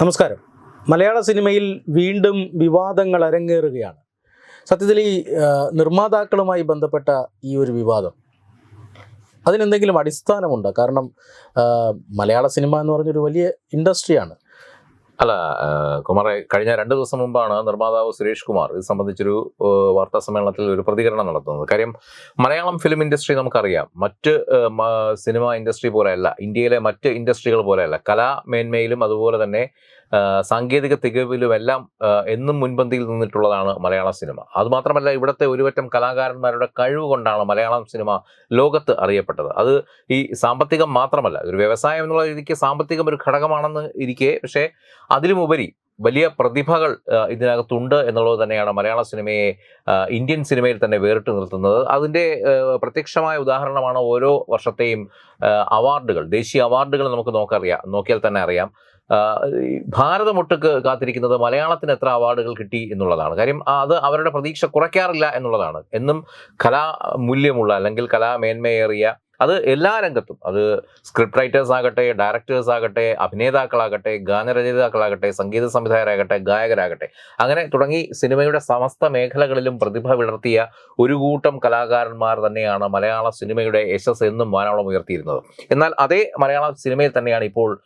നമസ്കാരം. മലയാള സിനിമയിൽ വീണ്ടും വിവാദങ്ങൾ അരങ്ങേറുകയാണ്. സത്യത്തിൽ ഈ നിർമ്മാതാക്കളുമായി ബന്ധപ്പെട്ട ഈ ഒരു വിവാദം അതിനെന്തെങ്കിലും അടിസ്ഥാനമുണ്ടോ? കാരണം മലയാള സിനിമ എന്ന് പറഞ്ഞൊരു വലിയ ഇൻഡസ്ട്രിയാണ്. അല്ല കുമാറെ കഴിഞ്ഞ രണ്ട് ദിവസം മുമ്പാണ് നിർമ്മാതാവ് സുരേഷ് കുമാർ ഇത് സംബന്ധിച്ചൊരു വാർത്താ സമ്മേളനത്തിൽ ഒരു പ്രതികരണം നടത്തുന്നത്. കാര്യം മലയാളം ഫിലിം ഇൻഡസ്ട്രി നമുക്കറിയാം. മറ്റ് സിനിമ ഇൻഡസ്ട്രി പോലെയല്ല ഇന്ത്യയിലെ മറ്റ് ഇൻഡസ്ട്രികൾ പോലെയല്ല കലാമേന്മയിലും അതുപോലെ തന്നെ സാങ്കേതിക തികവിലും എല്ലാം എന്നും മുൻപന്തിയിൽ നിന്നിട്ടുള്ളതാണ് മലയാള സിനിമ. അതുമാത്രമല്ല ഇവിടുത്തെ ഒരുപറ്റം കലാകാരന്മാരുടെ കഴിവ് കൊണ്ടാണ് മലയാളം സിനിമ ലോകത്ത് അറിയപ്പെട്ടത്. അത് ഈ സാമ്പത്തികം മാത്രമല്ല ഒരു വ്യവസായം എന്നുള്ള രീതിക്ക് സാമ്പത്തികം ഒരു ഘടകമാണെന്ന് ഇരിക്കെ പക്ഷേ അതിലുമുപരി വലിയ പ്രതിഭകൾ ഇതിനകത്തുണ്ട് എന്നുള്ളത് തന്നെയാണ് മലയാള സിനിമയെ ഇന്ത്യൻ സിനിമയിൽ തന്നെ വേറിട്ട് നിർത്തുന്നത്. അതിന്റെ പ്രത്യക്ഷമായ ഉദാഹരണമാണ് ഓരോ വർഷത്തെയും അവാർഡുകൾ ദേശീയ അവാർഡുകൾ നമുക്ക് നോക്കറിയാം നോക്കിയാൽ തന്നെ അറിയാം. ഭാരതമൊട്ടുക്ക് കാത്തിരിക്കുന്നത് മലയാളത്തിന് എത്ര അവാർഡുകൾ കിട്ടി എന്നുള്ളതാണ്. കാര്യം അത് അവരുടെ പ്രതീക്ഷ കുറയ്ക്കാറില്ല എന്നുള്ളതാണ്. എന്നും കലാമൂല്യമുള്ള അല്ലെങ്കിൽ കലാമേന്മയേറിയ അത് എല്ലാ രംഗത്തും. അത് സ്ക്രിപ്റ്റ് റൈറ്റേഴ്സ് ആകട്ടെ ഡയറക്ടേഴ്സ് ആകട്ടെ അഭിനേതാക്കളാകട്ടെ ഗാനരചയിതാക്കളാകട്ടെ സംഗീത സംവിധായകരാകട്ടെ ഗായകരാകട്ടെ. അങ്ങനെ തുടങ്ങി സിനിമയുടെ സമസ്ത മേഖലകളിലും പ്രതിഭ വിളർത്തിയ ഒരു കൂട്ടം കലാകാരന്മാർ തന്നെയാണ് മലയാള സിനിമയുടെ യശസ് എന്നും വാനോളം ഉയർത്തിയിരുന്നത്. എന്നാൽ അതേ മലയാള സിനിമയിൽ തന്നെയാണ് ഇപ്പോൾ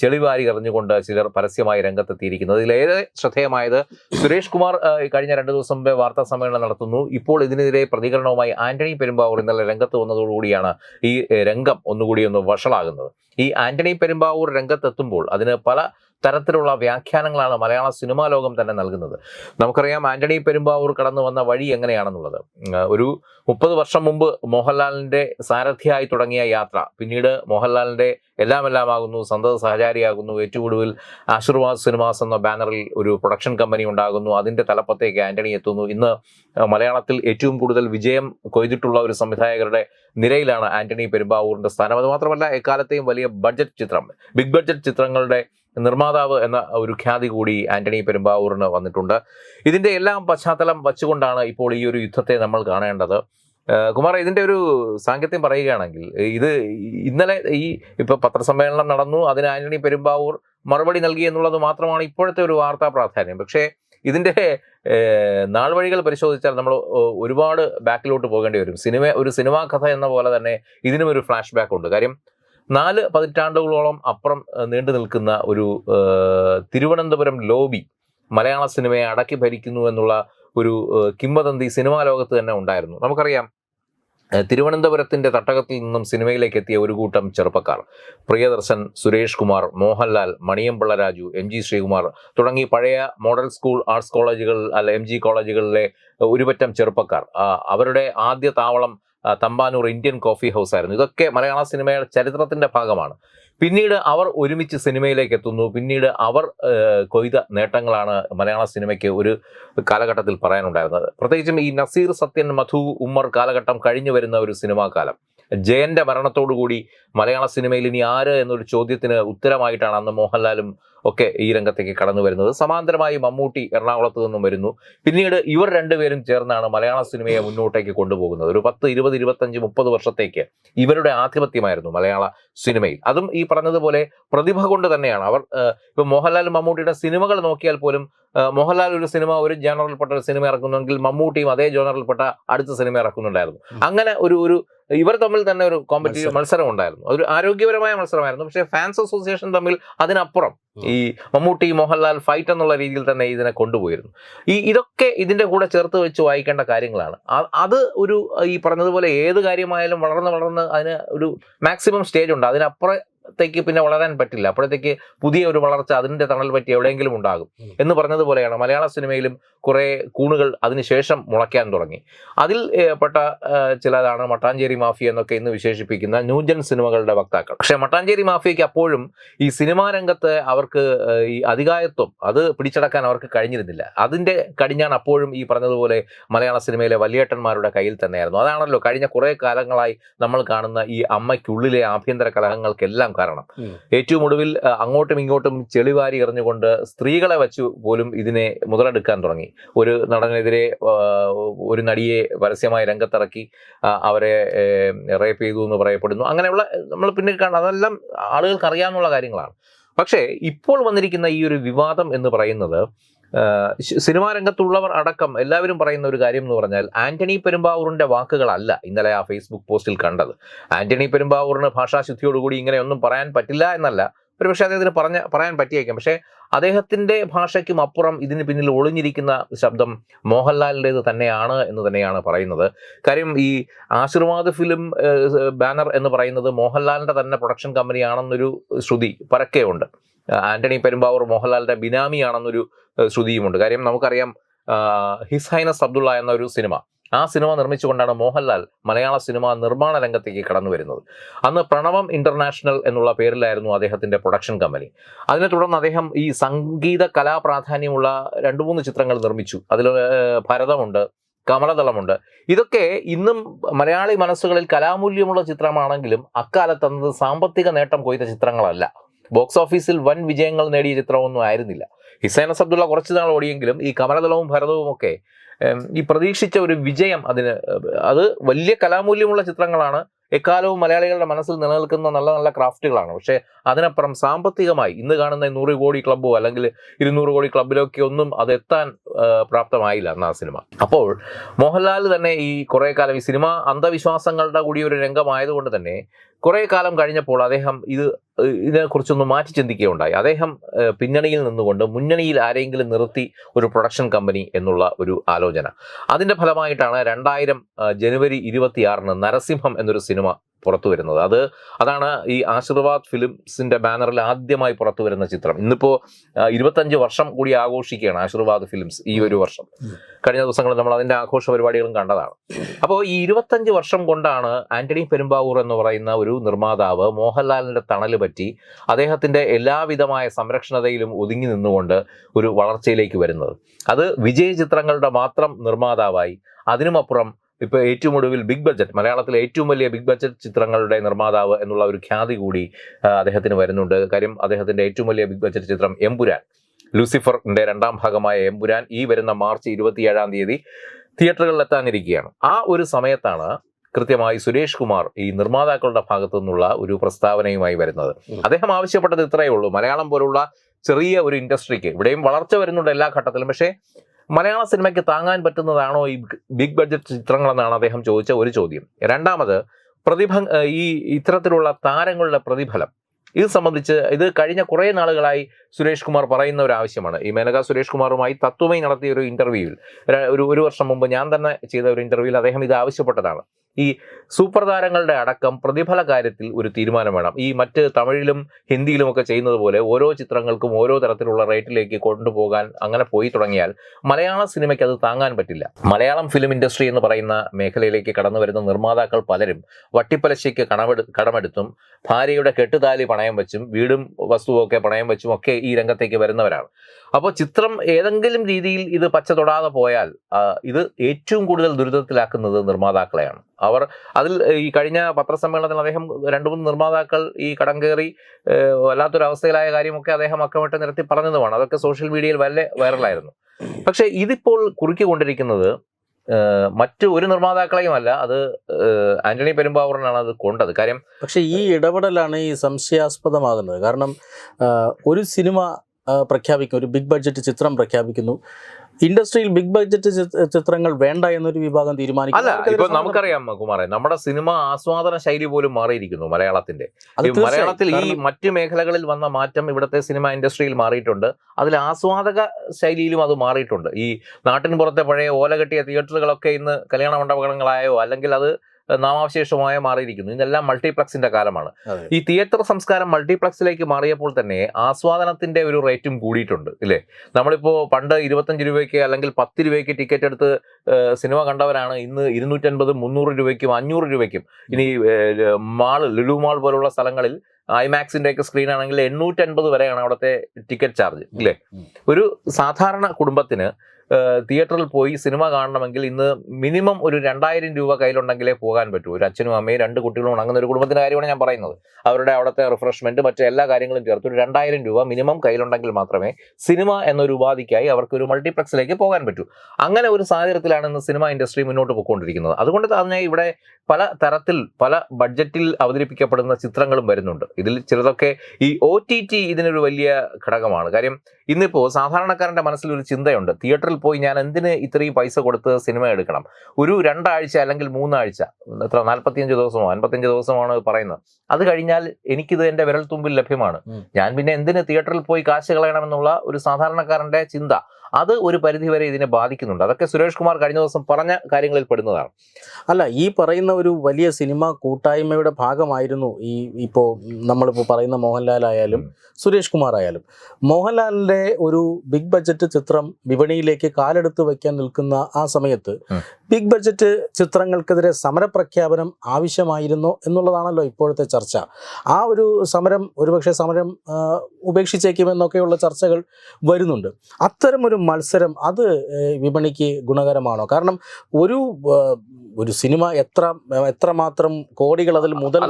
ചെളിവാരി എറിഞ്ഞുകൊണ്ട് ചിലർ പരസ്യമായി രംഗത്തെത്തിയിരിക്കുന്നത് ഇതിലേറെ ശ്രദ്ധേയമായത് സുരേഷ് കുമാർ കഴിഞ്ഞ രണ്ട് ദിവസം മുമ്പേ വാർത്താ സമ്മേളനം നടത്തുന്നു. ഇപ്പോൾ ഇതിനെതിരെ പ്രതികരണവുമായി ആന്റണി പെരുമ്പാവൂർ ഇന്നലെ രംഗത്ത് വന്നതോടുകൂടിയാണ് ഈ രംഗം ഒന്നുകൂടി ഒന്ന് വഷളാകുന്നത്. ഈ ആന്റണി പെരുമ്പാവൂർ രംഗത്തെത്തുമ്പോൾ അതിന് പല തരത്തിലുള്ള വ്യാഖ്യാനങ്ങളാണ് മലയാള സിനിമാ ലോകം തന്നെ നൽകുന്നത്. നമുക്കറിയാം ആന്റണി പെരുമ്പാവൂർ കടന്നു വന്ന വഴി എങ്ങനെയാണെന്നുള്ളത്. ഒരു മുപ്പത് വർഷം മുമ്പ് മോഹൻലാലിന്റെ സാരഥിയായി തുടങ്ങിയ യാത്ര. പിന്നീട് മോഹൻലാലിന്റെ എല്ലാം എല്ലാം എല്ലാമാകുന്നു സന്തത സഹചാരിയാകുന്നു ഏറ്റവും ഒടുവിൽ ആശീർവാദ് സിനിമാസ് എന്ന ബാനറിൽ ഒരു പ്രൊഡക്ഷൻ കമ്പനി ഉണ്ടാകുന്നു അതിന്റെ തലപ്പത്തേക്ക് ആന്റണി എത്തുന്നു. ഇന്ന് മലയാളത്തിൽ ഏറ്റവും കൂടുതൽ വിജയം കൊയ്തിട്ടുള്ള ഒരു സംവിധായകരുടെ നിരയിലാണ് ആന്റണി പെരുമ്പാവൂരിന്റെ സ്ഥാനം. അത് മാത്രമല്ല എക്കാലത്തെയും വലിയ ബഡ്ജറ്റ് ചിത്രം ബിഗ് ബഡ്ജറ്റ് ചിത്രങ്ങളുടെ നിർമ്മാതാവ് എന്ന ഒരു ഖ്യാതി കൂടി ആന്റണി പെരുമ്പാവൂറിന് വന്നിട്ടുണ്ട്. ഇതിന്റെ എല്ലാം പശ്ചാത്തലം വച്ചുകൊണ്ടാണ് ഇപ്പോൾ ഈ ഒരു യുദ്ധത്തെ നമ്മൾ കാണേണ്ടത്. കുമാർ ഇതിന്റെ ഒരു സാങ്കത്യം പറയുകയാണെങ്കിൽ ഇത് ഇന്നലെ ഈ ഇപ്പൊ പത്രസമ്മേളനം നടന്നു അതിന് ആന്റണി പെരുമ്പാവൂർ മറുപടി നൽകി എന്നുള്ളത് മാത്രമാണ് ഇപ്പോഴത്തെ ഒരു വാർത്താ പ്രാധാന്യം. പക്ഷേ ഇതിന്റെ നാൾവഴികൾ നാൾ വഴികൾ പരിശോധിച്ചാൽ നമ്മൾ ഒരുപാട് ബാക്കിലോട്ട് പോകേണ്ടി വരും. സിനിമ ഒരു സിനിമാ കഥ എന്ന പോലെ തന്നെ ഇതിനും ഒരു ഫ്ലാഷ് ബാക്ക് ഉണ്ട്. കാര്യം നാല് പതിറ്റാണ്ടുകളോളം അപ്പുറം നീണ്ടു നിൽക്കുന്ന ഒരു തിരുവനന്തപുരം ലോബി മലയാള സിനിമയെ അടക്കി ഭരിക്കുന്നു എന്നുള്ള ഒരു കിംവദന്തി സിനിമാ ലോകത്ത് തന്നെ ഉണ്ടായിരുന്നു. നമുക്കറിയാം തിരുവനന്തപുരത്തിന്റെ തട്ടകത്തിൽ നിന്നും സിനിമയിലേക്ക് എത്തിയ ഒരു കൂട്ടം ചെറുപ്പക്കാർ. പ്രിയദർശൻ സുരേഷ് കുമാർ മോഹൻലാൽ മണിയമ്പിള്ള രാജു എം ജി ശ്രീകുമാർ തുടങ്ങി പഴയ മോഡൽ സ്കൂൾ ആർട്സ് കോളേജുകൾ അല്ല എം ജി കോളേജുകളിലെ ഒരുപറ്റം ചെറുപ്പക്കാർ. അവരുടെ ആദ്യ താവളം തമ്പാനൂർ ഇന്ത്യൻ കോഫി ഹൗസ് ആയിരുന്നു. ഇതൊക്കെ മലയാള സിനിമയുടെ ചരിത്രത്തിന്റെ ഭാഗമാണ്. പിന്നീട് അവർ ഒരുമിച്ച് സിനിമയിലേക്ക് എത്തുന്നു. പിന്നീട് അവർ കൊയ്ത നേട്ടങ്ങളാണ് മലയാള സിനിമയ്ക്ക് ഒരു കാലഘട്ടത്തിൽ പറയാനുണ്ടായിരുന്നത്. പ്രത്യേകിച്ചും ഈ നസീർ സത്യൻ മധു ഉമ്മർ കാലഘട്ടം കഴിഞ്ഞു വരുന്ന ഒരു സിനിമാ കാലം. ജയന്റെ മരണത്തോടുകൂടി മലയാള സിനിമയിൽ ഇനി ആര് എന്നൊരു ചോദ്യത്തിന് ഉത്തരമായിട്ടാണ് അന്ന് മോഹൻലാലും ഒക്കെ ഈ രംഗത്തേക്ക് കടന്നു വരുന്നത്. സമാന്തരമായി മമ്മൂട്ടി എറണാകുളത്ത് നിന്നും വരുന്നു. പിന്നീട് ഇവർ രണ്ടുപേരും ചേർന്നാണ് മലയാള സിനിമയെ മുന്നോട്ടേക്ക് കൊണ്ടുപോകുന്നത്. ഒരു പത്ത് ഇരുപത് ഇരുപത്തഞ്ച് മുപ്പത് വർഷത്തേക്ക് ഇവരുടെ ആധിപത്യമായിരുന്നു മലയാള സിനിമയിൽ. അതും ഈ പറഞ്ഞതുപോലെ പ്രതിഭ കൊണ്ട് തന്നെയാണ്. അവർ ഇപ്പൊ മോഹൻലാൽ മമ്മൂട്ടിയുടെ സിനിമകൾ നോക്കിയാൽ പോലും മോഹൻലാൽ ഒരു സിനിമ ഒരു ജേണറിൽപ്പെട്ട ഒരു സിനിമ ഇറക്കുന്നുവെങ്കിൽ മമ്മൂട്ടിയും അതേ ജേണറിൽപ്പെട്ട അടുത്ത സിനിമ ഇറക്കുന്നുണ്ടായിരുന്നു. അങ്ങനെ ഒരു ഒരു ഇവർ തമ്മിൽ തന്നെ ഒരു കോമ്പറ്റീവ് മത്സരം. ഉണ്ടായിരുന്നു ഒരു ആരോഗ്യപരമായ മത്സരമായിരുന്നു. പക്ഷേ ഫാൻസ് അസോസിയേഷൻ തമ്മിൽ അതിനപ്പുറം ഈ മമ്മൂട്ടി മോഹൻലാൽ ഫൈറ്റ് എന്നുള്ള രീതിയിൽ തന്നെ ഇതിനെ കൊണ്ടുപോയിരുന്നു. ഈ ഇതൊക്കെ ഇതിന്റെ കൂടെ ചേർത്ത് വെച്ച് വായിക്കേണ്ട കാര്യങ്ങളാണ്. അത് ഒരു ഈ പറഞ്ഞതുപോലെ ഏത് കാര്യമായാലും വളർന്ന് വളർന്ന് അതിന് ഒരു മാക്സിമം സ്റ്റേജ് ഉണ്ട്. അതിനപ്പുറത്തേക്ക് പിന്നെ വളരാൻ പറ്റില്ല. അപ്പോഴത്തേക്ക് പുതിയ ഒരു വളർച്ച അതിന്റെ തണൽ പറ്റി എവിടെയെങ്കിലും ഉണ്ടാകും. എന്ന് പറഞ്ഞതുപോലെയാണ് മലയാള സിനിമയിലും കുറേ കൂണുകൾ അതിനുശേഷം മുളയ്ക്കാൻ തുടങ്ങി. അതിൽ പെട്ട ചിലതാണ് മട്ടാഞ്ചേരി മാഫിയ എന്നൊക്കെ ഇന്ന് വിശേഷിപ്പിക്കുന്ന ന്യൂജൻ സിനിമകളുടെ വക്താക്കൾ. പക്ഷേ മട്ടാഞ്ചേരി മാഫിയയ്ക്ക് അപ്പോഴും ഈ സിനിമാ രംഗത്ത് അവർക്ക് ഈ അധികായത്വം അത് പിടിച്ചടക്കാൻ അവർക്ക് കഴിഞ്ഞിരുന്നില്ല. അതിന്റെ കടിഞ്ഞാണ് അപ്പോഴും ഈ പറഞ്ഞതുപോലെ മലയാള സിനിമയിലെ വലിയേട്ടന്മാരുടെ കയ്യിൽ തന്നെയായിരുന്നു. അതാണല്ലോ കഴിഞ്ഞ കുറേ കാലങ്ങളായി നമ്മൾ കാണുന്ന ഈ അമ്മയ്ക്കുള്ളിലെ ആഭ്യന്തര കലഹങ്ങൾക്കെല്ലാം കാരണം. ഉം. ഏറ്റവും ഒടുവിൽ അങ്ങോട്ടും ഇങ്ങോട്ടും ചെളിവാരി എറിഞ്ഞുകൊണ്ട് സ്ത്രീകളെ വച്ചു പോലും ഇതിനെ മുതലെടുക്കാൻ തുടങ്ങി. ഒരു നടനെതിരെ ഒരു നടിയെ പരസ്യമായി രംഗത്തിറക്കി അവരെ റേപ്പ് ചെയ്തു എന്ന് പറയപ്പെടുന്നു. അങ്ങനെയുള്ള നമ്മൾ പിന്നെ കാണാം. അതെല്ലാം ആളുകൾക്ക് അറിയാവുന്ന കാര്യങ്ങളാണ്. പക്ഷേ ഇപ്പോൾ വന്നിരിക്കുന്ന ഈ ഒരു വിവാദം എന്ന് പറയുന്നത് സിനിമാ രംഗത്തുള്ളവർ അടക്കം എല്ലാവരും പറയുന്ന ഒരു കാര്യം എന്ന് പറഞ്ഞാൽ ആന്റണി പെരുമ്പാവൂറിന്റെ വാക്കുകളല്ല ഇന്നലെ ആ ഫേസ്ബുക്ക് പോസ്റ്റിൽ കണ്ടത്. ആന്റണി പെരുമ്പാവൂറിന് ഭാഷാശുദ്ധിയോടുകൂടി ഇങ്ങനെയൊന്നും പറയാൻ പറ്റില്ല എന്നല്ല. ഒരുപക്ഷെ അദ്ദേഹത്തിന് പറഞ്ഞ പറയാൻ പറ്റിയേക്കാം. പക്ഷേ അദ്ദേഹത്തിന്റെ ഭാഷയ്ക്കും അപ്പുറം ഇതിന് പിന്നിൽ ഒളിഞ്ഞിരിക്കുന്ന ശബ്ദം മോഹൻലാലിന്റെത് തന്നെയാണ് എന്ന് തന്നെയാണ് പറയുന്നത്. കാര്യം ഈ ആശീർവാദ് ഫിലിം ബാനർ എന്ന് പറയുന്നത് മോഹൻലാലിന്റെ തന്നെ പ്രൊഡക്ഷൻ കമ്പനിയാണെന്നൊരു ശ്രുതി പരക്കെ ഉണ്ട്. ആന്റണി പെരുമ്പാവൂർ മോഹൻലാലിന്റെ ബിനാമിയാണെന്നൊരു ശ്രുതിയുമുണ്ട്. കാര്യം നമുക്കറിയാം ഹിസ് ഹൈനസ് അബ്ദുള്ള എന്നൊരു സിനിമ. ആ സിനിമ നിർമ്മിച്ചുകൊണ്ടാണ് മോഹൻലാൽ മലയാള സിനിമ നിർമ്മാണ രംഗത്തേക്ക് കടന്നു വരുന്നത് അന്ന് പ്രണവം ഇന്റർനാഷണൽ എന്നുള്ള പേരിലായിരുന്നു അദ്ദേഹത്തിന്റെ പ്രൊഡക്ഷൻ കമ്പനി. അതിനെ തുടർന്ന് അദ്ദേഹം ഈ സംഗീത കലാ പ്രാധാന്യമുള്ള രണ്ട് മൂന്ന് ചിത്രങ്ങൾ നിർമ്മിച്ചു. അതിൽ ഭരതമുണ്ട് കമലതളമുണ്ട് ഇതൊക്കെ ഇന്നും മലയാളി മനസ്സുകളിൽ കലാമൂല്യമുള്ള ചിത്രമാണെങ്കിലും അക്കാലത്ത് സാമ്പത്തിക നേട്ടം കൊയ്ത ചിത്രങ്ങളല്ല. ബോക്സ് ഓഫീസിൽ വൻ വിജയങ്ങൾ നേടിയ ചിത്രമൊന്നും ആയിരുന്നില്ല. ഹിസൈനസ് അബ്ദുള്ള കുറച്ചു നാൾ ഓടിയെങ്കിലും ഈ കമലദളവും ഭരതവും ഒക്കെ ഈ പ്രതീക്ഷിച്ച ഒരു വിജയം അതിന് അത് വലിയ കലാമൂല്യമുള്ള ചിത്രങ്ങളാണ്. എക്കാലവും മലയാളികളുടെ മനസ്സിൽ നിലനിൽക്കുന്ന നല്ല നല്ല ക്രാഫ്റ്റുകളാണ്. പക്ഷേ അതിനപ്പുറം സാമ്പത്തികമായി ഇന്ന് കാണുന്ന നൂറ് കോടി ക്ലബ്ബോ അല്ലെങ്കിൽ ഇരുന്നൂറ് കോടി ക്ലബിലൊക്കെ ഒന്നും അത് എത്താൻ ആ, പ്രാപ്തമായില്ല അന്ന് ആ സിനിമ. അപ്പോൾ മോഹൻലാൽ തന്നെ ഈ കുറേ കാലം ഈ സിനിമ അന്ധവിശ്വാസങ്ങളുടെ കൂടി ഒരു രംഗമായതുകൊണ്ട് തന്നെ കുറേ കാലം കഴിഞ്ഞപ്പോൾ അദ്ദേഹം ഇത് ഇതിനെക്കുറിച്ചൊന്ന് മാറ്റി ചിന്തിക്കുകയുണ്ടായി. അദ്ദേഹം പിന്നണിയിൽ നിന്നുകൊണ്ട് മുന്നണിയിൽ ആരെങ്കിലും നിർത്തി ഒരു പ്രൊഡക്ഷൻ കമ്പനി എന്നുള്ള ഒരു ആലോചന. അതിന്റെ ഫലമായിട്ടാണ് രണ്ടായിരം ജനുവരി ഇരുപത്തിയാറിന് നരസിംഹം എന്നൊരു സിനിമ പുറത്തു വരുന്നത്. അത് അതാണ് ഈ ആശീർവാദ് ഫിലിംസിന്റെ ബാനറിൽ ആദ്യമായി പുറത്തു വരുന്ന ചിത്രം. ഇന്നിപ്പോ ആ, ഇരുപത്തഞ്ച് വർഷം കൂടി ആഘോഷിക്കുകയാണ് ആശീർവാദ് ഫിലിംസ് ഈ ഒരു വർഷം. കഴിഞ്ഞ ദിവസങ്ങളിൽ നമ്മൾ അതിന്റെ ആഘോഷ പരിപാടികളും കണ്ടതാണ്. അപ്പോൾ ഈ ഇരുപത്തഞ്ച് വർഷം കൊണ്ടാണ് ആന്റണി പെരുമ്പാവൂർ എന്ന് പറയുന്ന ഒരു നിർമ്മാതാവ് മോഹൻലാലിന്റെ തണൽ പറ്റി അദ്ദേഹത്തിന്റെ എല്ലാവിധമായ സംരക്ഷണതയിലും ഒതുങ്ങി നിന്നുകൊണ്ട് ഒരു വളർച്ചയിലേക്ക് വരുന്നത്. അത് വിജയ ചിത്രങ്ങളുടെ മാത്രം നിർമ്മാതാവായി അതിനുമപ്പുറം ഇപ്പൊ ഏറ്റവും ഒടുവിൽ ബിഗ് ബഡ്ജറ്റ് മലയാളത്തിലെ ഏറ്റവും വലിയ ബിഗ് ബഡ്ജറ്റ് ചിത്രങ്ങളുടെ നിർമ്മാതാവ് എന്നുള്ള ഒരു ഖ്യാതി കൂടി അദ്ദേഹത്തിന് വരുന്നുണ്ട്. കാര്യം അദ്ദേഹത്തിന്റെ ഏറ്റവും വലിയ ബിഗ് ബഡ്ജറ്റ് ചിത്രം എമ്പുരാൻ ലൂസിഫറിന്റെ രണ്ടാം ഭാഗമായ എമ്പുരാൻ ഈ വരുന്ന മാർച്ച് ഇരുപത്തിയേഴാം തീയതി തിയേറ്ററുകളിൽ എത്താനിരിക്കുകയാണ് ആ ഒരു സമയത്താണ് കൃത്യമായി സുരേഷ് കുമാർ ഈ നിർമ്മാതാക്കളുടെ ഭാഗത്തു നിന്നുള്ള ഒരു പ്രസ്താവനയുമായി വരുന്നത്. അദ്ദേഹം ആവശ്യപ്പെട്ടത് ഇത്രയേ ഉള്ളൂ. മലയാളം പോലുള്ള ചെറിയ ഒരു ഇൻഡസ്ട്രിക്ക് ഇവിടെയും വളർച്ച വരുന്നുണ്ട് എല്ലാ ഘട്ടത്തിലും. പക്ഷേ മലയാള സിനിമയ്ക്ക് താങ്ങാൻ പറ്റുന്നതാണോ ഈ ബിഗ് ബഡ്ജറ്റ് ചിത്രങ്ങളെന്നാണ് അദ്ദേഹം ചോദിച്ച ഒരു ചോദ്യം. രണ്ടാമത് പ്രതിഭ ഈ ഇത്തരത്തിലുള്ള താരങ്ങളുടെ പ്രതിഫലം. ഇത് സംബന്ധിച്ച് ഇത് കഴിഞ്ഞ കുറേ നാളുകളായി സുരേഷ് കുമാർ പറയുന്ന ഒരു ആവശ്യമാണ്. ഈ മേനക സുരേഷ് കുമാറുമായി തത്വമായി നടത്തിയ ഒരു ഇന്റർവ്യൂവിൽ ഒരു ഒരു വർഷം മുമ്പ് ഞാൻ തന്നെ ചെയ്ത ഒരു ഇന്റർവ്യൂവിൽ അദ്ദേഹം ഇത് ആവശ്യപ്പെട്ടതാണ്. ഈ സൂപ്പർ താരങ്ങളുടെ അടക്കം പ്രതിഫല കാര്യത്തിൽ ഒരു തീരുമാനം വേണം. ഈ മറ്റ് തമിഴിലും ഹിന്ദിയിലും ഒക്കെ ചെയ്യുന്നത് പോലെ ഓരോ ചിത്രങ്ങൾക്കും ഓരോ തരത്തിലുള്ള റേറ്റിലേക്ക് കൊണ്ടുപോകാൻ അങ്ങനെ പോയി തുടങ്ങിയാൽ മലയാള സിനിമയ്ക്ക് അത് താങ്ങാൻ പറ്റില്ല. മലയാളം ഫിലിം ഇൻഡസ്ട്രി എന്ന് പറയുന്ന മേഖലയിലേക്ക് കടന്നു വരുന്ന നിർമ്മാതാക്കൾ പലരും വട്ടിപ്പലശ്ശിക്ക് കടമെടു കടമെടുത്തും ഭാര്യയുടെ കെട്ടുതാലി പണയം വെച്ചും വീടും വസ്തുവൊക്കെ പണയം വെച്ചും ഒക്കെ ഈ രംഗത്തേക്ക് വരുന്നവരാണ്. അപ്പോൾ ചിത്രം ഏതെങ്കിലും രീതിയിൽ ഇത് പച്ച തൊടാതെ പോയാൽ ഇത് ഏറ്റവും കൂടുതൽ ദുരിതത്തിലാക്കുന്നത് നിർമ്മാതാക്കളെയാണ്. അവർ അതിൽ ഈ കഴിഞ്ഞ പത്രസമ്മേളനത്തിൽ അദ്ദേഹം രണ്ട് മൂന്ന് നിർമ്മാതാക്കൾ ഈ കടം കയറി വല്ലാത്തൊരവസ്ഥയിലായ കാര്യമൊക്കെ അദ്ദേഹം അക്കമിട്ട് നിരത്തി പറഞ്ഞതുമാണ്. അതൊക്കെ സോഷ്യൽ മീഡിയയിൽ വല്ല വൈറലായിരുന്നു. പക്ഷേ ഇതിപ്പോൾ കുറുക്കിക്കൊണ്ടിരിക്കുന്നത് ഏഹ്, മറ്റു ഒരു നിർമ്മാതാക്കളെയും അല്ല അത് ആന്റണി പെരുമ്പാവൂറിനാണ് അത് കൊണ്ടത്. കാര്യം പക്ഷേ ഈ ഇടപെടലാണ് ഈ സംശയാസ്പദമാകുന്നത്. കാരണം ഒരു സിനിമ പ്രഖ്യാപിക്കും ഒരു ബിഗ് ബഡ്ജറ്റ് ചിത്രം പ്രഖ്യാപിക്കുന്നു. ഇൻഡസ്ട്രിയിൽ ബിഗ് ബഡ്ജറ്റ് ചിത്രങ്ങൾ വേണ്ട എന്നൊരു വിഭാഗം തീരുമാനിക്കും അല്ല ഇപ്പൊ നമുക്കറിയാം കുമാറെ നമ്മുടെ സിനിമ ആസ്വാദന ശൈലി പോലും മാറിയിരിക്കുന്നു മലയാളത്തിന്റെ. മലയാളത്തിൽ ഈ മറ്റു മേഖലകളിൽ വന്ന മാറ്റം ഇവിടുത്തെ സിനിമ ഇൻഡസ്ട്രിയിൽ മാറിയിട്ടുണ്ട്. അതിൽ ആസ്വാദക ശൈലിയിലും അത് മാറിയിട്ടുണ്ട്. ഈ നാട്ടിൻ പുറത്തെ പഴയ ഓല കെട്ടിയ തിയേറ്ററുകളൊക്കെ ഇന്ന് കല്യാണ മണ്ഡപങ്ങളായോ അല്ലെങ്കിൽ അത് നാമാവശേഷമായോ മാറിയിരിക്കുന്നു. ഇതെല്ലാം മൾട്ടിപ്ലക്സിന്റെ കാലമാണ്. ഈ തിയേറ്റർ സംസ്കാരം മൾട്ടിപ്ലക്സിലേക്ക് മാറിയപ്പോൾ തന്നെ ആസ്വാദനത്തിന്റെ ഒരു റേറ്റും കൂടിയിട്ടുണ്ട് ഇല്ലേ? നമ്മളിപ്പോ പണ്ട് ഇരുപത്തഞ്ച് രൂപയ്ക്ക് അല്ലെങ്കിൽ പത്ത് രൂപയ്ക്ക് ടിക്കറ്റ് എടുത്ത് സിനിമ കണ്ടവരാണ്. ഇന്ന് ഇരുന്നൂറ്റൻപത് മുന്നൂറ് രൂപയ്ക്കും അഞ്ഞൂറ് രൂപയ്ക്കും. ഇനി മാൾ ലുലു മാൾ പോലുള്ള സ്ഥലങ്ങളിൽ ഐമാക്സിന്റെ ഒക്കെ സ്ക്രീൻ ആണെങ്കിൽ എണ്ണൂറ്റൻപത് വരെയാണ് അവിടുത്തെ ടിക്കറ്റ് ചാർജ് ഇല്ലേ? ഒരു സാധാരണ കുടുംബത്തിന് തിയേറ്ററിൽ പോയി സിനിമ കാണണമെങ്കിൽ ഇന്ന് മിനിമം ഒരു രണ്ടായിരം രൂപ കയ്യിലുണ്ടെങ്കിലേ പോകാൻ പറ്റൂ. ഒരു അച്ഛനും അമ്മയും രണ്ട് കുട്ടികളും ഉണങ്ങുന്ന ഒരു കുടുംബത്തിന്റെ കാര്യമാണ് ഞാൻ പറയുന്നത്. അവരുടെ അവിടുത്തെ റിഫ്രഷ്മെന്റ് മറ്റു എല്ലാ കാര്യങ്ങളും ചേർത്ത് ഒരു രണ്ടായിരം രൂപ മിനിമം കയ്യിലുണ്ടെങ്കിൽ മാത്രമേ സിനിമ എന്നൊരു ഉപാധിക്കായി അവർക്ക് ഒരു മൾട്ടിപ്ലക്സിലേക്ക് പോകാൻ പറ്റൂ. അങ്ങനെ ഒരു സാഹചര്യത്തിലാണ് ഇന്ന് സിനിമ ഇൻഡസ്ട്രി മുന്നോട്ട് പോയിക്കൊണ്ടിരിക്കുന്നത് അതുകൊണ്ട് തന്നെ ഇവിടെ പല തരത്തിൽ പല ബഡ്ജറ്റിൽ അവതരിപ്പിക്കപ്പെടുന്ന ചിത്രങ്ങളും വരുന്നുണ്ട്. ഇതിൽ ചിലതൊക്കെ ഈ ഒ ടി ടി ഇതിനൊരു വലിയ ഘടകമാണ്. കാര്യം ഇന്നിപ്പോൾ സാധാരണക്കാരന്റെ മനസ്സിൽ ഒരു ചിന്തയുണ്ട്. തിയേറ്ററിൽ പോയി ഞാൻ എന്തിന് ഇത്രയും പൈസ കൊടുത്ത് സിനിമ എടുക്കണം? ഒരു രണ്ടാഴ്ച അല്ലെങ്കിൽ മൂന്നാഴ്ച എത്ര നാൽപ്പത്തിയഞ്ച് ദിവസമോ അൻപത്തിയഞ്ച് ദിവസമാണ് പറയുന്നത്. അത് കഴിഞ്ഞാൽ എനിക്കിത് എന്റെ വിരൽത്തുമ്പിൽ ലഭ്യമാണ്. ഞാൻ പിന്നെ എന്തിന് തിയേറ്ററിൽ പോയി കാശ് കളയണമെന്നുള്ള ഒരു സാധാരണക്കാരന്റെ ചിന്ത. അത് ഒരു പരിധിവരെ ഇതിനെ ബാധിക്കുന്നുണ്ട്. അതൊക്കെ സുരേഷ് കുമാർ കഴിഞ്ഞ ദിവസം പറഞ്ഞ കാര്യങ്ങളിൽ പെടുന്നതാണ്. അല്ല ഈ പറയുന്ന ഒരു വലിയ സിനിമ കൂട്ടായ്മയുടെ ഭാഗമായിരുന്നു ഈ ഇപ്പോൾ നമ്മളിപ്പോൾ പറയുന്ന മോഹൻലാൽ ആയാലും സുരേഷ് കുമാർ ആയാലും മോഹൻലാലിന്റെ ഒരു ബിഗ് ബഡ്ജറ്റ് ചിത്രം വിപണിയിലേക്ക് കാലെടുത്ത് വയ്ക്കാൻ നിൽക്കുന്ന ആ സമയത്ത് ബിഗ് ബഡ്ജറ്റ് ചിത്രങ്ങൾക്കെതിരെ സമരപ്രഖ്യാപനം ആവശ്യമായിരുന്നോ എന്നുള്ളതാണല്ലോ ഇപ്പോഴത്തെ ചർച്ച. ആ ഒരു സമരം ഒരുപക്ഷെ സമരം ഉപേക്ഷിച്ചേക്കുമെന്നൊക്കെയുള്ള ചർച്ചകൾ വരുന്നുണ്ട്. അത്തരമൊരു മത്സരം അത് വിപണിക്ക് ഗുണകരമാണോ? കാരണം ഒരു ഒരു സിനിമ എത്ര എത്രമാത്രം കോടികൾ അതിൽ മുതൽ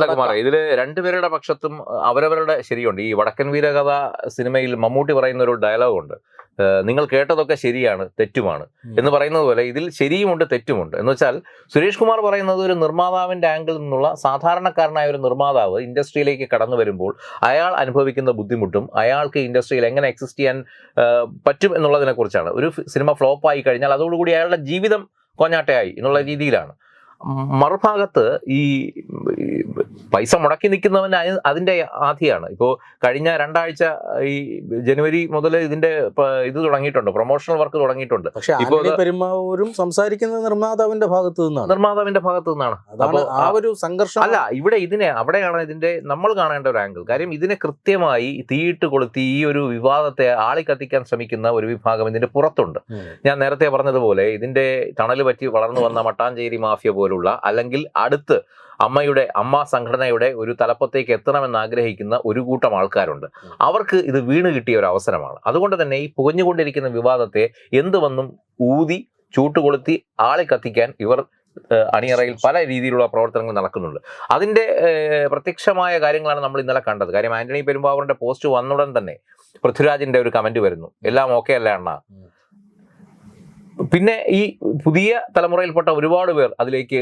ഇതിൽ രണ്ടുപേരുടെ പക്ഷത്തും അവരവരുടെ ശരിയുണ്ട്. ഈ വടക്കൻ വീരകഥ സിനിമയിൽ മമ്മൂട്ടി പറയുന്ന ഒരു ഡയലോഗ് ഉണ്ട് ഏഹ് നിങ്ങൾ കേട്ടതൊക്കെ ശരിയാണ് തെറ്റുമാണ്. എന്ന് പറയുന്നത് പോലെ ഇതിൽ ശരിയുമുണ്ട് തെറ്റുമുണ്ട്. എന്ന് വെച്ചാൽ സുരേഷ് കുമാർ പറയുന്നത് ഒരു നിർമ്മാതാവിന്റെ ആംഗിളിൽ നിന്നുള്ള സാധാരണക്കാരനായ ഒരു നിർമ്മാതാവ് ഇൻഡസ്ട്രിയിലേക്ക് കടന്നു വരുമ്പോൾ അയാൾ അനുഭവിക്കുന്ന ബുദ്ധിമുട്ടും അയാൾക്ക് ഇൻഡസ്ട്രിയിൽ എങ്ങനെ എക്സിസ്റ്റ് ചെയ്യാൻ പറ്റും എന്നുള്ളതിനെക്കുറിച്ചാണ്. ഒരു സിനിമ ഫ്ലോപ്പ് ആയി കഴിഞ്ഞാൽ അതോടുകൂടി അയാളുടെ ജീവിതം കൊഞ്ഞാട്ടയായി എന്നുള്ള രീതിയിലാണ്. മറുഭാഗത്ത് ഈ പൈസ മുടക്കി നിൽക്കുന്നവൻ അതിന്റെ അതിന്റെ ആധിയാണ്. ഇപ്പോൾ കഴിഞ്ഞ രണ്ടാഴ്ച ഈ ജനുവരി മുതൽ ഇതിന്റെ ഇത് തുടങ്ങിയിട്ടുണ്ട്. പ്രൊമോഷണൽ വർക്ക് തുടങ്ങിയിട്ടുണ്ട്. പക്ഷേ ഇപ്പോൾ പെരുമാവൂരും സംസാരിക്കുന്നത് നിർമ്മാതാവിന്റെ ഭാഗത്ത് നിന്നാണ്. നിർമ്മാതാവിന്റെ ഭാഗത്ത് നിന്നാണ്. അപ്പോൾ ആ ഒരു സംഘർഷം. അല്ല ഇവിടെ ഇതിനെ അവിടെയാണ് ഇതിന്റെ നമ്മൾ കാണേണ്ട ഒരു ആംഗിൾ കാര്യം ഇതിനെ കൃത്യമായി തീയിട്ട് കൊളുത്തി ഈ ഒരു വിവാദത്തെ ആളിക്കത്തിക്കാൻ ശ്രമിക്കുന്ന ഒരു വിഭാഗം ഇതിന്റെ പുറത്തുണ്ട്. ഞാൻ നേരത്തെ പറഞ്ഞതുപോലെ ഇതിന്റെ തണൽ പറ്റി വളർന്നു വന്ന മട്ടാഞ്ചേരി മാഫിയ പോലുള്ള അല്ലെങ്കിൽ അടുത്ത് അമ്മയുടെ അമ്മ സംഘടനയുടെ ഒരു തലപ്പത്തേക്ക് എത്തണമെന്ന് ആഗ്രഹിക്കുന്ന ഒരു കൂട്ടം ആൾക്കാരുണ്ട്. അവർക്ക് ഇത് വീണ് കിട്ടിയ ഒരു അവസരമാണ്. അതുകൊണ്ട് തന്നെ ഈ പുകഞ്ഞുകൊണ്ടിരിക്കുന്ന വിവാദത്തെ എന്ത് വന്നും ഊതി ചൂട്ടുകൊളുത്തി ആളെ കത്തിക്കാൻ ഇവർ അണിയറയിൽ പല രീതിയിലുള്ള പ്രവർത്തനങ്ങൾ നടക്കുന്നുണ്ട്. അതിന്റെ പ്രത്യക്ഷമായ കാര്യങ്ങളാണ് നമ്മൾ ഇന്നലെ കണ്ടത്. കാര്യം ആന്റണി പെരുമ്പാവൂരിന്റെ പോസ്റ്റ് വന്നുടൻ തന്നെ പൃഥ്വിരാജിന്റെ ഒരു കമന്റ് വരുന്നു. എല്ലാം ഓക്കെ അല്ല അണ്ണ. പിന്നെ ഈ പുതിയ തലമുറയിൽപ്പെട്ട ഒരുപാട് പേർ അതിലേക്ക്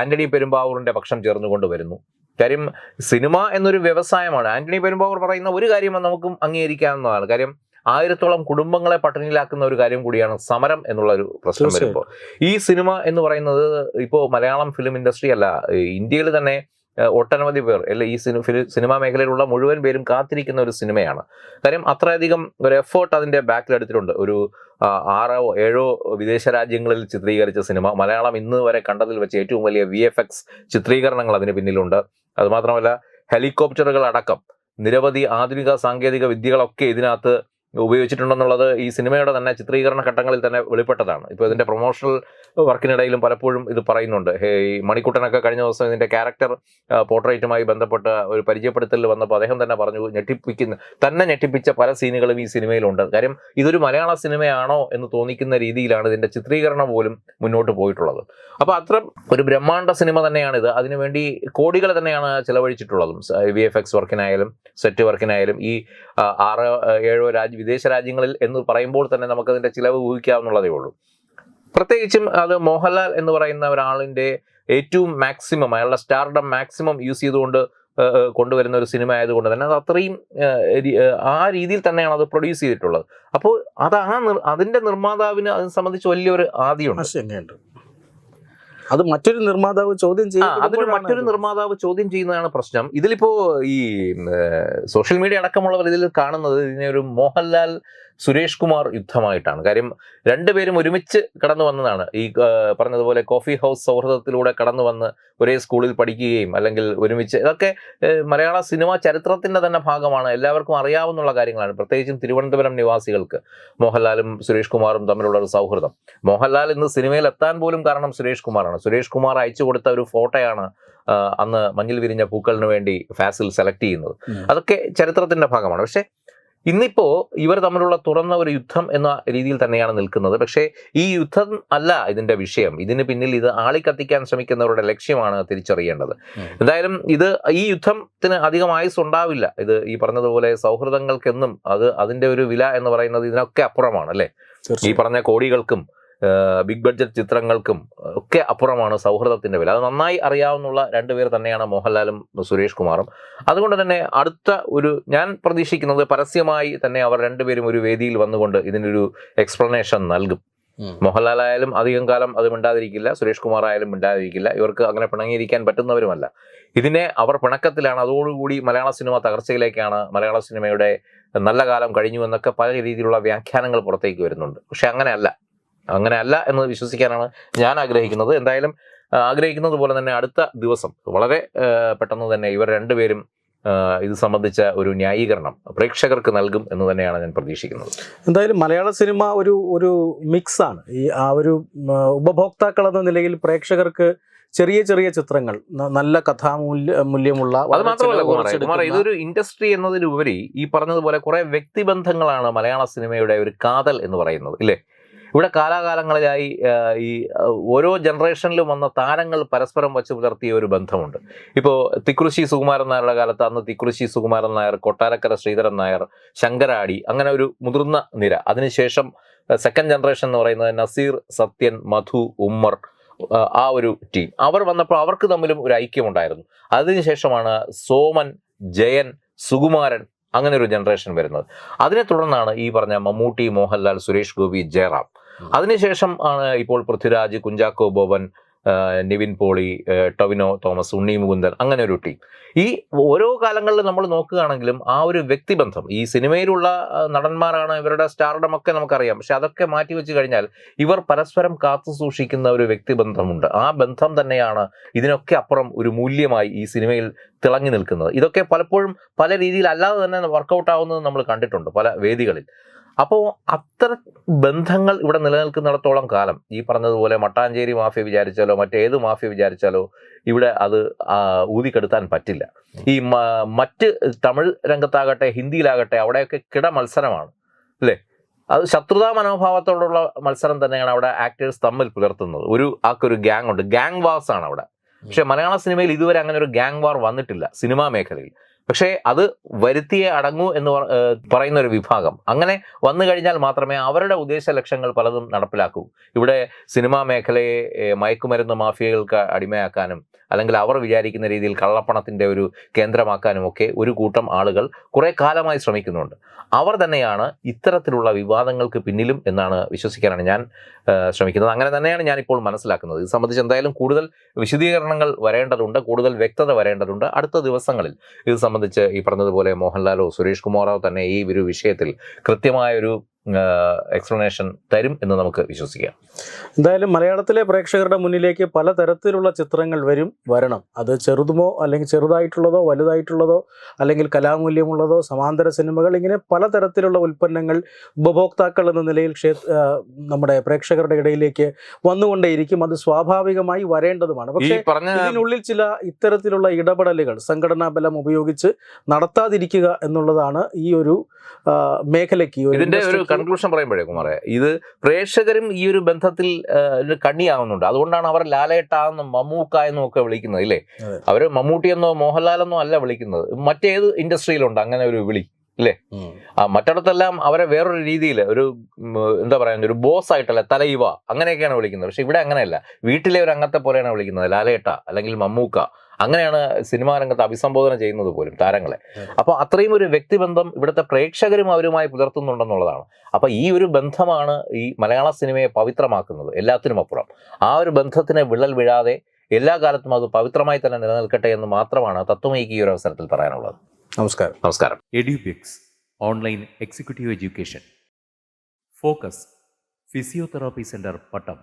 ആന്റണി പെരുമ്പാവൂറിന്റെ പക്ഷം ചേർന്നുകൊണ്ട് വരുന്നു. കാര്യം സിനിമ എന്നൊരു വ്യവസായമാണ്. ആന്റണി പെരുമ്പാവൂർ പറയുന്ന ഒരു കാര്യം നമുക്കും അംഗീകരിക്കാവുന്നതാണ്. കാര്യം ആയിരത്തോളം കുടുംബങ്ങളെ പട്ടിണിയിലാക്കുന്ന ഒരു കാര്യം കൂടിയാണ് സമരം എന്നുള്ള ഒരു പ്രശ്നം വരുമ്പോൾ. ഈ സിനിമ എന്ന് പറയുന്നത് ഇപ്പോൾ മലയാളം ഫിലിം ഇൻഡസ്ട്രി അല്ല ഇന്ത്യയിൽ തന്നെ ഒട്ടനവധി പേർ അല്ലെ ഈ സിനിമാ മേഖലയിലുള്ള മുഴുവൻ പേരും കാത്തിരിക്കുന്ന ഒരു സിനിമയാണ്. കാര്യം അത്രയധികം ഒരു എഫേർട്ട് അതിന്റെ ബാക്കിൽ എടുത്തിട്ടുണ്ട്. ഒരു ആറോ ഏഴോ വിദേശ രാജ്യങ്ങളിൽ ചിത്രീകരിച്ച സിനിമ. മലയാളം ഇന്ന് വരെ കണ്ടതിൽ വെച്ച് ഏറ്റവും വലിയ വി എഫ് എക്സ് ചിത്രീകരണങ്ങൾ അതിന് പിന്നിലുണ്ട്. അതുമാത്രമല്ല ഹെലികോപ്റ്ററുകൾ അടക്കം നിരവധി ആധുനിക സാങ്കേതിക വിദ്യകളൊക്കെ ഇതിനകത്ത് ഉപയോഗിച്ചിട്ടുണ്ടെന്നുള്ളത് ഈ സിനിമയുടെ തന്നെ ചിത്രീകരണ ഘട്ടങ്ങളിൽ തന്നെ വെളിപ്പെട്ടതാണ്. ഇപ്പോൾ ഇതിന്റെ പ്രൊമോഷണൽ വർക്കിനിടയിലും പലപ്പോഴും ഇത് പറയുന്നുണ്ട്. ഹേ, ഈ മണിക്കുട്ടനൊക്കെ കഴിഞ്ഞ ദിവസം ഇതിന്റെ ക്യാരക്ടർ പോർട്രേറ്റുമായി ബന്ധപ്പെട്ട ഒരു പരിചയപ്പെടുത്തലിൽ വന്നപ്പോൾ അദ്ദേഹം തന്നെ പറഞ്ഞു ഞെട്ടിപ്പിക്കുന്ന തന്നെ ഞെട്ടിപ്പിച്ച പല സീനുകളും ഈ സിനിമയിലുണ്ട്. കാര്യം ഇതൊരു മലയാള സിനിമയാണോ എന്ന് തോന്നിക്കുന്ന രീതിയിലാണ് ഇതിന്റെ ചിത്രീകരണം പോലും മുന്നോട്ട് പോയിട്ടുള്ളത്. അപ്പോൾ അത്ര ഒരു ബ്രഹ്മാണ്ഡ സിനിമ തന്നെയാണിത് അതിനുവേണ്ടി കോടികൾ തന്നെയാണ് ചെലവഴിച്ചിട്ടുള്ളതും. വി എഫ് എക്സ് വർക്കിനായാലും സെറ്റ് വർക്കിനായാലും ഈ ആറ് ഏഴോ രാജ്യ വിദേശ രാജ്യങ്ങളിൽ എന്ന് പറയുമ്പോൾ തന്നെ നമുക്കതിന്റെ ചിലവ് ഊഹിക്കാവുന്നതേ ഉള്ളൂ. പ്രത്യേകിച്ചും അത് മോഹൻലാൽ എന്ന് പറയുന്ന ഒരാളിന്റെ ഏറ്റവും മാക്സിമം അയാളുടെ സ്റ്റാർഡം മാക്സിമം യൂസ് ചെയ്തുകൊണ്ട് കൊണ്ടുവരുന്ന ഒരു സിനിമ ആയതുകൊണ്ട് തന്നെ അത് അത്രയും ആ രീതിയിൽ തന്നെയാണ് അത് പ്രൊഡ്യൂസ് ചെയ്തിട്ടുള്ളത്. അപ്പോൾ അത് ആ അതിന്റെ നിർമ്മാതാവിന് അതിനെ സംബന്ധിച്ച് വലിയൊരു ആദ്യമുണ്ട് അത് മറ്റൊരു നിർമ്മാതാവ് ചോദ്യം ആ അതൊരു മറ്റൊരു. നിർമ്മാതാവ് ചോദ്യം ചെയ്യുന്നതാണ് പ്രശ്നം ഇതിലിപ്പോ ഈ സോഷ്യൽ മീഡിയ അടക്കമുള്ളവർ ഇതിൽ കാണുന്നത് ഇതിനെ ഒരു മോഹൻലാൽ സുരേഷ് കുമാർ യുദ്ധമായിട്ടാണ്. കാര്യം രണ്ടുപേരും ഒരുമിച്ച് കടന്നു വന്നതാണ്. ഈ പറഞ്ഞതുപോലെ കോഫി ഹൗസ് സൗഹൃദത്തിലൂടെ കടന്നു വന്ന് ഒരേ സ്കൂളിൽ പഠിക്കുകയും അല്ലെങ്കിൽ ഒരുമിച്ച് ഇതൊക്കെ മലയാള സിനിമാ ചരിത്രത്തിന്റെ തന്നെ ഭാഗമാണ്. എല്ലാവർക്കും അറിയാവുന്ന കാര്യങ്ങളാണ്. പ്രത്യേകിച്ചും തിരുവനന്തപുരം നിവാസികൾക്ക് മോഹൻലാലും സുരേഷ് കുമാറും തമ്മിലുള്ള ഒരു സൗഹൃദം. മോഹൻലാൽ ഇന്ന് സിനിമയിൽ എത്താൻ പോലും കാരണം സുരേഷ് കുമാറാണ്. സുരേഷ് കുമാർ അയച്ചു കൊടുത്ത ഒരു ഫോട്ടോയാണ് അന്ന് മഞ്ഞിൽ വിരിഞ്ഞ പൂക്കളിന് വേണ്ടി ഫാസിൽ സെലക്ട് ചെയ്യുന്നത്. അതൊക്കെ ചരിത്രത്തിന്റെ ഭാഗമാണ്. പക്ഷെ ഇന്നിപ്പോ ഇവർ തമ്മിലുള്ള തുറന്ന ഒരു യുദ്ധം എന്ന രീതിയിൽ തന്നെയാണ് നിൽക്കുന്നത്. പക്ഷേ ഈ യുദ്ധം അല്ല ഇതിന്റെ വിഷയം. ഇതിന് പിന്നിൽ ഇത് ആളിക്കത്തിക്കാൻ ശ്രമിക്കുന്നവരുടെ ലക്ഷ്യമാണ് തിരിച്ചറിയേണ്ടത്. എന്തായാലും ഇത് ഈ യുദ്ധത്തിന് അധികം ആയുസ് ഉണ്ടാവില്ല. ഇത് ഈ പറഞ്ഞതുപോലെ സൗഹൃദങ്ങൾക്കെന്നും അത് അതിന്റെ ഒരു വില എന്ന് പറയുന്നത് ഇതിനൊക്കെ അപ്പുറമാണ് അല്ലേ? ഈ പറഞ്ഞ കോടികൾക്കും ബിഗ് ബഡ്ജറ്റ് ചിത്രങ്ങൾക്കും ഒക്കെ അപ്പുറമാണ് സൗഹൃദത്തിന്റെ വില. അത് നന്നായി അറിയാവുന്ന രണ്ടുപേർ തന്നെയാണ് മോഹൻലാലും സുരേഷ് കുമാറും. അതുകൊണ്ട് തന്നെ അടുത്ത ഒരു ഞാൻ പ്രതീക്ഷിക്കുന്നത് പരസ്യമായി തന്നെ അവർ രണ്ടുപേരും ഒരു വേദിയിൽ വന്നുകൊണ്ട് ഇതിനൊരു എക്സ്പ്ലനേഷൻ നൽകും. മോഹൻലാലായാലും മോഹൻലാൽ ആയാലും അധികം കാലം അത് മിണ്ടാതിരിക്കില്ല സുരേഷ് കുമാർ ആയാലും മിണ്ടാതിരിക്കില്ല. ഇവർക്ക് അങ്ങനെ പിണങ്ങിയിരിക്കാൻ പറ്റുന്നവരുമല്ല. ഇതിനെ അവർ പിണക്കത്തിലാണ്. അതോടുകൂടി മലയാള സിനിമ തകർച്ചയിലേക്കാണ് മലയാള സിനിമയുടെ നല്ല കാലം കഴിഞ്ഞു എന്നൊക്കെ പല രീതിയിലുള്ള വ്യാഖ്യാനങ്ങൾ പുറത്തേക്ക് വരുന്നുണ്ട്. പക്ഷെ അങ്ങനെയല്ല. അങ്ങനെയല്ല എന്ന് വിശ്വസിക്കാനാണ് ഞാൻ ആഗ്രഹിക്കുന്നത്. എന്തായാലും ആഗ്രഹിക്കുന്നത് പോലെ തന്നെ അടുത്ത ദിവസം വളരെ പെട്ടെന്ന് തന്നെ ഇവർ രണ്ടുപേരും ഇത് സംബന്ധിച്ച ഒരു ന്യായീകരണം പ്രേക്ഷകർക്ക് നൽകും എന്ന് തന്നെയാണ് ഞാൻ പ്രതീക്ഷിക്കുന്നത്. എന്തായാലും മലയാള സിനിമ ഒരു ഒരു മിക്സാണ്. ഈ ആ ഒരു ഉപഭോക്താക്കൾ എന്ന നിലയിൽ പ്രേക്ഷകർക്ക് ചെറിയ ചെറിയ ചിത്രങ്ങൾ നല്ല കഥാമൂല്യ മൂല്യമുള്ള അത് മാത്രമല്ല ഇതൊരു ഇൻഡസ്ട്രി എന്നതിലുപരി ഈ പറഞ്ഞതുപോലെ കുറെ വ്യക്തിബന്ധങ്ങളാണ് മലയാള സിനിമയുടെ ഒരു കാതൽ എന്ന് പറയുന്നത് ഇല്ലേ? ഇവിടെ കാലാകാലങ്ങളിലായി ഈ ഓരോ ജനറേഷനിലും വന്ന താരങ്ങൾ പരസ്പരം വച്ച് പുലർത്തിയ ഒരു ബന്ധമുണ്ട്. ഇപ്പോൾ തിക്കുറിശി സുകുമാരൻ നായരുടെ കാലത്ത് അന്ന് തിക്കുറിശി സുകുമാരൻ നായർ കൊട്ടാരക്കര ശ്രീധരൻ നായർ ശങ്കരാടി അങ്ങനെ ഒരു മുതിർന്ന നിര. അതിനുശേഷം സെക്കൻഡ് ജനറേഷൻ എന്ന് പറയുന്നത് നസീർ സത്യൻ മധു ഉമ്മർ ആ, ഒരു ടീം അവർ വന്നപ്പോൾ അവർക്ക് തമ്മിലും ഒരു ഐക്യമുണ്ടായിരുന്നു. അതിനുശേഷമാണ് സോമൻ ജയൻ സുകുമാരൻ അങ്ങനെ ഒരു ജനറേഷൻ വരുന്നത്. അതിനെ തുടർന്നാണ് ഈ പറഞ്ഞ മമ്മൂട്ടി മോഹൻലാൽ സുരേഷ് ഗോപി ജയറാം. അതിനുശേഷം ആണ് ഇപ്പോൾ പൃഥ്വിരാജ് കുഞ്ചാക്കോ ബോബൻ നിവിൻ പോളി ടൊവിനോ തോമസ് ഉണ്ണി മുകുന്ദൻ അങ്ങനെ ഒരു ടീം. ഈ ഓരോ കാലങ്ങളിൽ നമ്മൾ നോക്കുകയാണെങ്കിലും ആ ഒരു വ്യക്തിബന്ധം ഈ സിനിമയിലുള്ള നടന്മാരാണ് ഇവരുടെ സ്റ്റാർഡം ഒക്കെ നമുക്കറിയാം. പക്ഷെ അതൊക്കെ മാറ്റി വെച്ച് കഴിഞ്ഞാൽ ഇവർ പരസ്പരം കാത്തു സൂക്ഷിക്കുന്ന ഒരു വ്യക്തിബന്ധമുണ്ട്. ആ ബന്ധം തന്നെയാണ് ഇതിനൊക്കെ അപ്പുറം ഒരു മൂല്യമായി ഈ സിനിമയിൽ തിളങ്ങി നിൽക്കുന്നത്. ഇതൊക്കെ പലപ്പോഴും പല രീതിയിൽ അല്ലാതെ തന്നെ വർക്കൗട്ട് ആവുന്നത് നമ്മൾ കണ്ടിട്ടുണ്ട് പല വേദികളിൽ. അപ്പോൾ അത്ര ബന്ധങ്ങൾ ഇവിടെ നിലനിൽക്കുന്നിടത്തോളം കാലം. ഈ പറഞ്ഞതുപോലെ മട്ടാഞ്ചേരി മാഫിയ വിചാരിച്ചാലോ മറ്റേത് മാഫിയ വിചാരിച്ചാലോ ഇവിടെ അത് ഊതിക്കെടുത്താൻ പറ്റില്ല. ഈ മറ്റ് തമിഴ് രംഗത്താകട്ടെ ഹിന്ദിയിലാകട്ടെ അവിടെയൊക്കെ കിട മത്സരമാണ്. അല്ലേ? അത് ശത്രുതാ മനോഭാവത്തോടുള്ള മത്സരം തന്നെയാണ് അവിടെ ആക്ടേഴ്സ് തമ്മിൽ പുലർത്തുന്നത്. ഒരു ആക്കൊരു ഗ്യാങ് ഉണ്ട്. ഗ്യാങ് വാസ് ആണ് അവിടെ. പക്ഷെ മലയാള സിനിമയിൽ ഇതുവരെ അങ്ങനെ ഒരു ഗ്യാങ് വാർ വന്നിട്ടില്ല. സിനിമാ മേഖലയിൽ. പക്ഷേ അത് വരുത്തിയേ അടങ്ങൂ എന്ന് പറയുന്ന ഒരു വിഭാഗം. അങ്ങനെ വന്നു കഴിഞ്ഞാൽ മാത്രമേ അവരുടെ ഉദ്ദേശ ലക്ഷ്യങ്ങൾ പലതും നടപ്പിലാക്കൂ. ഇവിടെ സിനിമാ മേഖലയെ മയക്കുമരുന്ന് മാഫിയകൾക്ക് അടിമയാക്കാനും അല്ലെങ്കിൽ അവർ വിചാരിക്കുന്ന രീതിയിൽ കള്ളപ്പണത്തിന്റെ ഒരു കേന്ദ്രമാക്കാനും ഒക്കെ ഒരു കൂട്ടം ആളുകൾ കുറേ കാലമായി ശ്രമിക്കുന്നുണ്ട്. അവർ തന്നെയാണ് ഇത്തരത്തിലുള്ള വിവാദങ്ങൾക്ക് പിന്നിലും എന്നാണ് വിശ്വസിക്കാനാണ് ഞാൻ ശ്രമിക്കുന്നത്. അങ്ങനെ തന്നെയാണ് ഞാനിപ്പോൾ മനസ്സിലാക്കുന്നത്. ഇത് സംബന്ധിച്ച് എന്തായാലും കൂടുതൽ വിശദീകരണങ്ങൾ വരേണ്ടതുണ്ട് കൂടുതൽ വ്യക്തത വരേണ്ടതുണ്ട് അടുത്ത ദിവസങ്ങളിൽ. ഇത് സംബന്ധിച്ച് ഈ പറഞ്ഞതുപോലെ മോഹൻലാലോ സുരേഷ് കുമാറോ തന്നെ ഈ ഒരു വിഷയത്തിൽ കൃത്യമായൊരു എക്സ്പ്ലനേഷൻ തരും എന്ന് നമുക്ക് വിശ്വസിക്കാം. എന്തായാലും മലയാളത്തിലെ പ്രേക്ഷകരുടെ മുന്നിലേക്ക് പലതരത്തിലുള്ള ചിത്രങ്ങൾ വരും വരണം. അത് ചെറുതുമോ അല്ലെങ്കിൽ ചെറുതായിട്ടുള്ളതോ വലുതായിട്ടുള്ളതോ അല്ലെങ്കിൽ കലാമൂല്യമുള്ളതോ സമാന്തര സിനിമകൾ ഇങ്ങനെ പലതരത്തിലുള്ള ഉൽപ്പന്നങ്ങൾ ഉപഭോക്താക്കൾ എന്ന നിലയിൽ നമ്മുടെ പ്രേക്ഷകരുടെ ഇടയിലേക്ക് വന്നുകൊണ്ടേയിരിക്കും. അത് സ്വാഭാവികമായി വരേണ്ടതുമാണ്. പക്ഷേ ഇതിനുള്ളിൽ ചില ഇത്തരത്തിലുള്ള ഇടപെടലുകൾ സംഘടനാ ബലം ഉപയോഗിച്ച് നടത്താതിരിക്കുക എന്നുള്ളതാണ് ഈ ഒരു മേഖലയ്ക്ക് ഒരു ഇതിന്റെ ഒരു ഇൻഡസ്ട്രിക്ക് കൺക്ലൂഷൻ പറയുമ്പോഴേ കുമാറെ ഇത് പ്രേക്ഷകരും ഈ ഒരു ബന്ധത്തിൽ ഒരു കണ്ണിയാവുന്നുണ്ട്. അതുകൊണ്ടാണ് അവർ ലാലേട്ടാന്നും മമ്മൂക്ക എന്നും ഒക്കെ വിളിക്കുന്നത് ഇല്ലേ? അവർ അവർ മമ്മൂട്ടി എന്നോ മോഹൻലാൽ എന്നോ അല്ല വിളിക്കുന്നത്. മറ്റേത് ഇൻഡസ്ട്രിയിലുണ്ട് അങ്ങനെ ഒരു വിളി ഇല്ലേ? ആ മറ്റിടത്തെല്ലാം അവരെ വേറൊരു രീതിയിൽ ഒരു എന്താ പറയുക ഒരു ബോസ് ആയിട്ടല്ല തലയുവ അങ്ങനെയൊക്കെയാണ് വിളിക്കുന്നത്. പക്ഷെ ഇവിടെ അങ്ങനെയല്ല. വീട്ടിലെ ഒരു അംഗത്തെ പോലെയാണ് വിളിക്കുന്നത് ലാലേട്ട അല്ലെങ്കിൽ മമ്മൂക്ക. അങ്ങനെയാണ് സിനിമാ രംഗത്ത് അഭിസംബോധന ചെയ്യുന്നത് പോലും താരങ്ങളെ. അപ്പൊ അപ്പോൾ അത്രയും ഒരു വ്യക്തിബന്ധം ഇവിടുത്തെ പ്രേക്ഷകരും അവരുമായി പുലർത്തുന്നുണ്ടെന്നുള്ളതാണ്. അപ്പോൾ ഈ ഒരു ബന്ധമാണ് ഈ മലയാള സിനിമയെ പവിത്രമാക്കുന്നത് എല്ലാത്തിനും അപ്പുറം. ആ ഒരു ബന്ധത്തിന് വിള്ളൽ വീഴാതെ എല്ലാ കാലത്തും അത് പവിത്രമായി തന്നെ നിലനിൽക്കട്ടെ എന്ന് മാത്രമാണ് തത്വമേക്ക് ഈ ഒരു അവസരത്തിൽ പറയാനുള്ളത്. നമസ്കാരം. നമസ്കാരം. Edubix online executive education. Focus physiotherapy centre Pattom.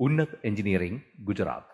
Unnat engineering Gujarat.